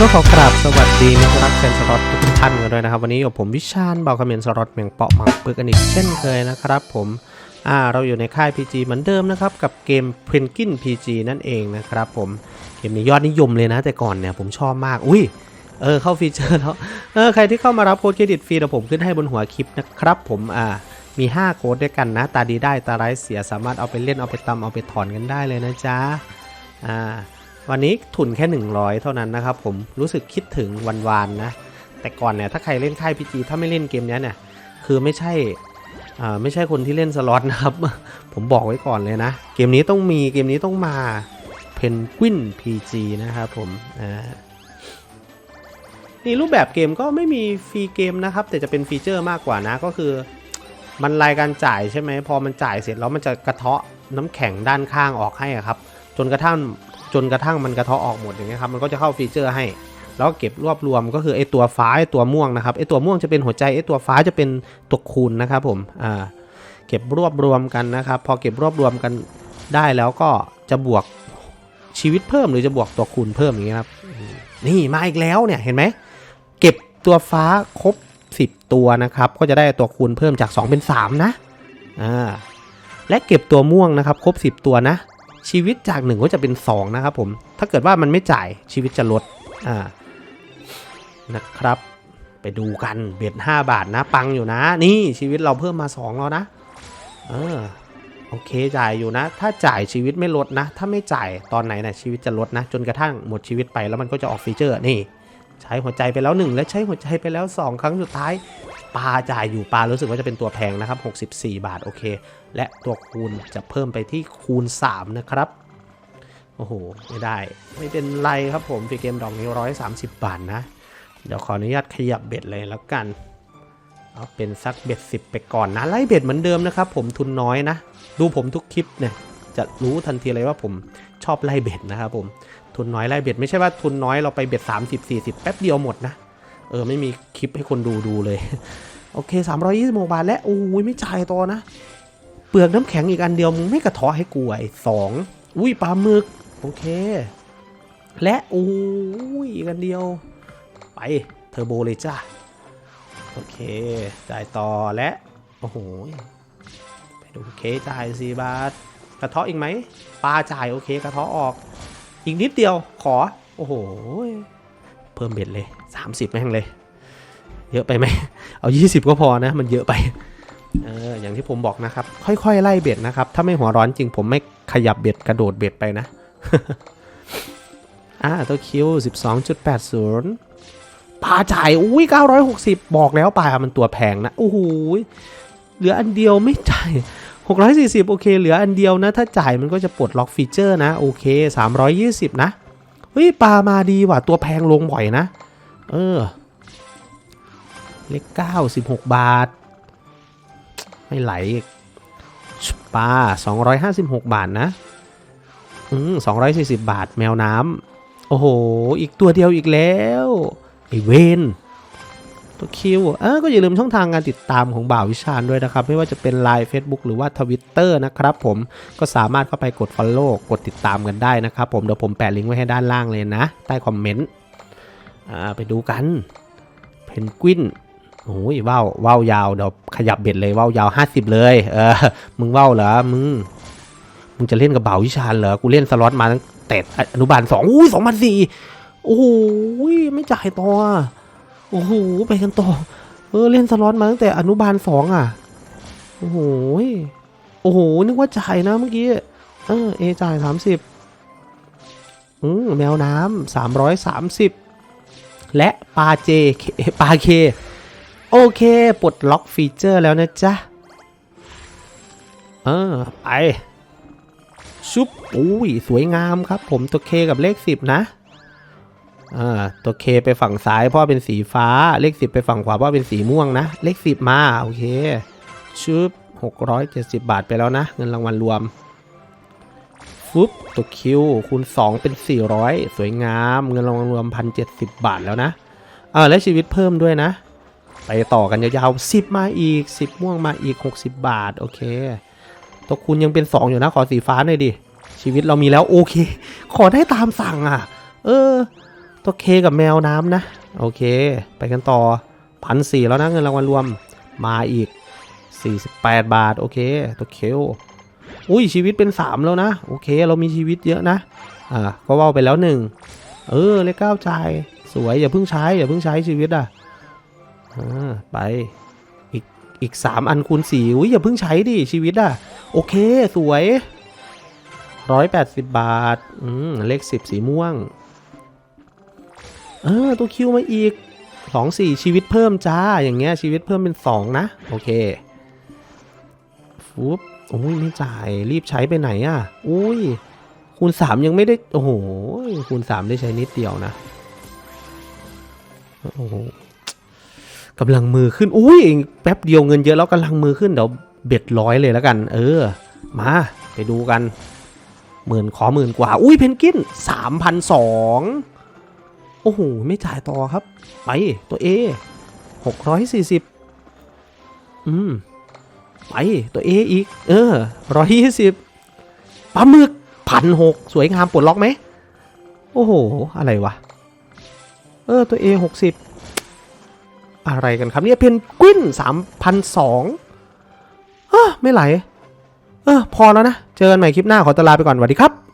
ก็ขอกราบสวัสดีมิตรรักแฟนสล็อตทุกท่านกันด้วยนะครับ วันนี้ผมวิชาญเบาคอมเมนต์สล็อตเมียงเปาะหมังปึกกันอีกเช่นเคยนะครับ ผมอ่าเราอยู่ในค่าย PG เหมือนเดิมนะครับ กับเกม p r i n k i n PG นั่นเองนะครับผมเกมนี้ยอดนิยมเลยนะ แต่ก่อนเนี่ยผมชอบมาก อุ้ยเออเข้าฟีเจอร์แล้วเออใครที่เข้ามารับโค้ดเครดิตฟรีเดี๋ยวผมขึ้นให้บนหัวคลิปนะครับผมอ่ามี 5 โค้ดด้วยกันนะ ตาดีได้ตาร้ายเสียสามารถเอาไปเล่นเอาไปตำเอาไปถอนกันได้เลยนะจ๊ะอ่า วันนี้ทุนแค่ 100 เท่านั้นนะครับผมรู้สึกคิดถึงวันวานนะ แต่ก่อนเนี่ยถ้าใครเล่นค่ายพีจีถ้าไม่เล่นเกมนี้เนี่ยคือไม่ใช่อ่าไม่ใช่คนที่เล่นสล็อตนะครับ ผมบอกไว้ก่อนเลยนะ เกมนี้ต้องมีเกมนี้ต้องมาเพนกวิน PG นะครับผมอ่านี่รูปแบบเกมก็ไม่มีฟรีเกมนะครับ แต่จะเป็นฟีเจอร์มากกว่านะก็คือ มันรายการจ่ายใช่ไหมพอมันจ่ายเสร็จแล้วมันจะกระเทาะน้ำแข็งด้านข้างออกให้ครับ จนกระทั่ง จนกระทั่งมันกระเทาะออกหมดอย่างเงี้ยครับมันก็จะเข้าฟีเจอร์ให้ แล้วเก็บรวบรวมก็คือไอตัวฟ้าไอตัวม่วงนะครับไอตัวม่วงจะเป็นหัวใจไอตัวฟ้าจะเป็นตัวคูณนะครับผมอ่าเก็บรวบรวมกันนะครับ พอเก็บรวบรวมกันได้แล้วก็จะบวกชีวิตเพิ่มหรือจะบวกตัวคูณเพิ่มอย่างเงี้ยครับนี่มาอีกแล้วเนี่ยเห็นไหมเก็บตัวฟ้าครบ 10 ตัวนะครับ ก็จะได้ตัวคูณเพิ่มจาก 2 เป็น 3 นะอ่าและเก็บตัวม่วงนะครับ ครบ 10 ตัวนะ ชีวิตจาก1ก็จะเป็น2นะครับผม ถ้าเกิดว่ามันไม่จ่ายชีวิตจะลด อ่า นะครับ ไปดูกันเบ็ด5บาทนะ ปังอยู่นะ นี่ชีวิตเราเพิ่มมา2แล้วนะ เออ โอเคจ่ายอยู่นะ ถ้าจ่ายชีวิตไม่ลดนะ ถ้าไม่จ่ายตอนไหนนะชีวิตจะลดนะ จนกระทั่งหมดชีวิตไปแล้วมันก็จะออกฟีเจอร์นี่ ใช้หัวใจไปแล้ว1และใช้หัวใจไปแล้ว2ครั้งสุดท้าย ปลาจ่ายอยู่ปลารู้สึกว่าจะเป็นตัวแพงนะครับ 64 บาทโอเค และตัวคูณจะเพิ่มไปที่คูณ 3 นะครับ โอ้โห ไม่ได้ ไม่เป็นไรครับผมฟรีเกมดอกนี้130 บาทนะ เดี๋ยวขออนุญาตขยับเบ็ดเลยแล้วกัน เอาเป็นสักเบ็ด 10 ไปก่อนนะ ไล่เบ็ดเหมือนเดิมนะครับผมทุนน้อยนะ ดูผมทุกคลิปเนี่ยจะรู้ทันทีเลยว่าผมชอบไล่เบ็ดนะครับผมทุนน้อยไล่เบ็ดไม่ใช่ว่าทุนน้อยเราไปเบ็ด30 40 แป๊บเดียวหมดนะ เออไม่มีคลิปให้คนดูดูเลย โอเค 320บาทและโอ้ยไม่จ่ายต่อนะ เปลือกน้ำแข็งอีกอันเดียวมึงไม่กระทาะให้กูไอ้สองอุ้ยปลาหมึกโอเค และโอ้ยอีกอันเดียว ไปเทอร์โบเลยจ้าโอเคจ่ายต่อและโอ้โหไปดูเคจ่ายสี่บาท กระทาะอีกไหมปลาจ่ายโอเค กระทาะออก อีกนิดเดียวขอ โอ้โห เพิ่มเบ็ดเลย 30 แม่งเลย เยอะไปไหมเอา 20 ก็พอนะ มันเยอะไปเอออย่างที่ผมบอกนะครับ ค่อยๆ ไล่เบ็ดนะครับ ถ้าไม่หัวร้อนจริงผมไม่ขยับเบ็ดกระโดดเบ็ดไปนะอ่าตัวคิว 12.80 ปลาจ่ายอุ้ย960 บอกแล้วปลามันตัวแพงนะโอ้โหเหลืออันเดียวไม่จ่าย640 โอเค เหลืออันเดียวนะ ถ้าจ่ายมันก็จะปลดล็อกฟีเจอร์นะ โอเค 320 นะ ฮ้ยปลามาดีว่ะตัวแพงลงบ่อยนะ เออ เลขเก้าสิบหกบาท ไม่ไหลปลาสองร้อยห้าสิบหกบาทนะ อืมสองร้อยสี่สิบบาทแมวน้ำโอ้โห อีกตัวเดียวอีกแล้วไอเวน ตัวคิวเออก็อย่าลืมช่องทางการติดตามของบ่าววิชาญด้วยนะครับ ไม่ว่าจะเป็น Line Facebook หรือว่า Twitter นะครับผมก็สามารถเข้าไปกด Follow กดติดตามกันได้นะครับผมเดี๋ยวผมแปะลิงก์ไว้ให้ด้านล่างเลยนะ ใต้คอมเมนต์อ่าไปดูกันเพนกวินโอ้ยว่าวว่าวยาวเดี๋ยวขยับเบ็ดเลยว่าวยาวห้าสิบเลย เออมึงว่าวเหรอมึงมึงจะเล่นกับเบาววิชาญเหรอกูเล่นสล็อตมาตั้งแต่อนุบาลสองอุ้ยสองพันสี่โอ้โหไม่จ่ายต่อ โอ้โห ไปกันต่อ เออ เล่นสล็อตมาตั้งแต่อนุบาลสองอะ โอ้โห โอ้โห นึกว่าจ่ายนะเมื่อกี้ เออ เอจ่ายสามสิบอืมแมวน้ำสามร้อยสามสิบ และปาเจปาเค โอเค ปลดล็อกฟีเจอร์แล้วนะจ๊ะ เออ ไป ชุบอุ้ย สวยงามครับผมตัวเคกับเลขสิบนะ อ่าตัวเคไปฝั่งซ้ายพราะเป็นสีฟ้า เลขสิบไปฝั่งขวาพราะเป็นสีม่วงนะ เลขสิบมาโอเคชุบหกร้อยเจ็ดสิบบาทไปแล้วนะ เงินรางวัลรวมฟุบตัวคิวคูณ 2 เป็น 400 สวยงาม เงินรางวัลรวม 1,070 บาทแล้วนะอ่าและชีวิตเพิ่มด้วยนะ ไปต่อกันยาวๆ10 มาอีก 10 ม่วงมาอีก 60 บาทโอเคตัวคูณยังเป็น 2 อยู่นะขอสีฟ้าหน่อยดิชีวิตเรามีแล้วโอเค ขอได้ตามสั่งอะ เออ ตัวเคกับแมวน้ำนะ โอเค ไปกันต่อพันสี่แล้วนะเงินรางวัลรวมมาอีก 48 บาท โอเค ตัวเคลอุ้ยชีวิตเป็น 3 แล้วนะ โอเค เรามีชีวิตเยอะนะ อ่า ก็ว่าไปแล้วหนึ่งเออเลขเก้าจ่ายสวย อย่าเพิ่งใช้ อย่าเพิ่งใช้ชีวิตอะอ่าไปอีกอีกสามอันคูณสี่อุ้ยอย่าเพิ่งใช้ดิชีวิตอะ โอเค สวยร้อยแปดสิบบาท อืม เลขสิบสีม่วง เออตัวคิวมาอีกสองสี่ชีวิตเพิ่มจ้า อย่างเงี้ยชีวิตเพิ่มเป็นสองนะ โอเคฟุบโอ้ยไม่จ่ายรีบใช้ไปไหนอะอุ้ยคูณสามยังไม่ได้ โอ้โหคูณสามได้ใช้นิดเดียวนะ โอ้โหกำลังมือขึ้น อุ้ยแป๊บเดียวเงินเยอะแล้วกำลังมือขึ้นเดี๋ยวเบ็ดร้อยเลยแล้วกัน เออ มาไปดูกันหมื่นขอหมื่นกว่า อุ้ยเพนกินสามพันสอง โอ้โห ไม่จ่ายต่อครับ ไปตัว A หกร้อยสี่สิบอืม ไปตัว A อีก เออร้อยยี่สิบปลาหมึกพันหกสวยงามปลดล็อกไหม โอ้โห อะไรวะ เออ ตัว A หกสิบอะไรกันครับเนี่ยเพนกวินสามพันสองไม่ไหล เออ พอแล้วนะ เจอกันใหม่คลิปหน้าขอตลาไปก่อนสวัสดีครับ